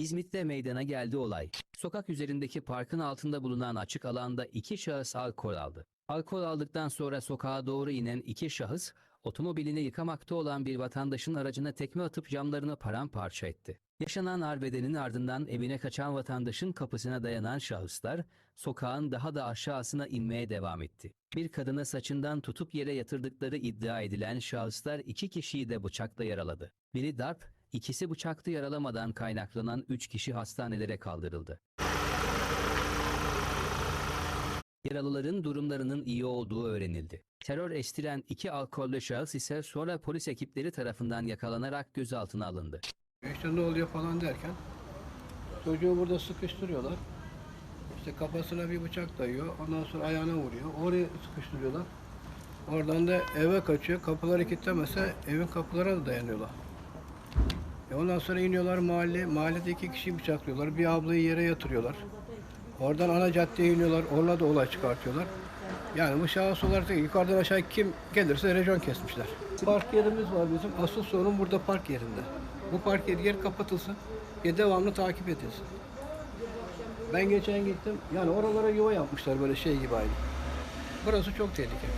İzmit'te meydana geldi olay. Sokak üzerindeki parkın altında bulunan açık alanda iki şahıs alkol aldı. Alkol aldıktan sonra sokağa doğru inen iki şahıs, otomobilini yıkamakta olan bir vatandaşın aracına tekme atıp camlarını paramparça etti. Yaşanan arbedenin ardından evine kaçan vatandaşın kapısına dayanan şahıslar, sokağın daha da aşağısına inmeye devam etti. Bir kadını saçından tutup yere yatırdıkları iddia edilen şahıslar iki kişiyi de bıçakla yaraladı. Biri darp, ikisi bıçaklı yaralamadan kaynaklanan üç kişi hastanelere kaldırıldı. Yaralıların durumlarının iyi olduğu öğrenildi. Terör estiren iki alkollü şahıs ise sonra polis ekipleri tarafından yakalanarak gözaltına alındı. İşte ne oluyor falan derken çocuğu burada sıkıştırıyorlar. İşte kafasına bir bıçak dayıyor. Ondan sonra ayağına vuruyor. Oraya sıkıştırıyorlar. Oradan da eve kaçıyor. Kapıları kilitlemese evin kapılarına da dayanıyorlar. E ondan sonra iniyorlar mahalle. Mahallede iki kişiyi bıçaklıyorlar. Bir ablayı yere yatırıyorlar. Oradan ana caddeye iniyorlar. Orada da olay çıkartıyorlar. Yani bu şahıs olarak da yukarıdan aşağı kim gelirse rejyon kesmişler. Park yerimiz var bizim. Asıl sorun burada park yerinde. Bu park yeri yer kapatılsın ve devamlı takip edilsin. Ben geçen gittim. Yani oralara yuva yapmışlar böyle şey gibi aynı. Burası çok tehlikeli.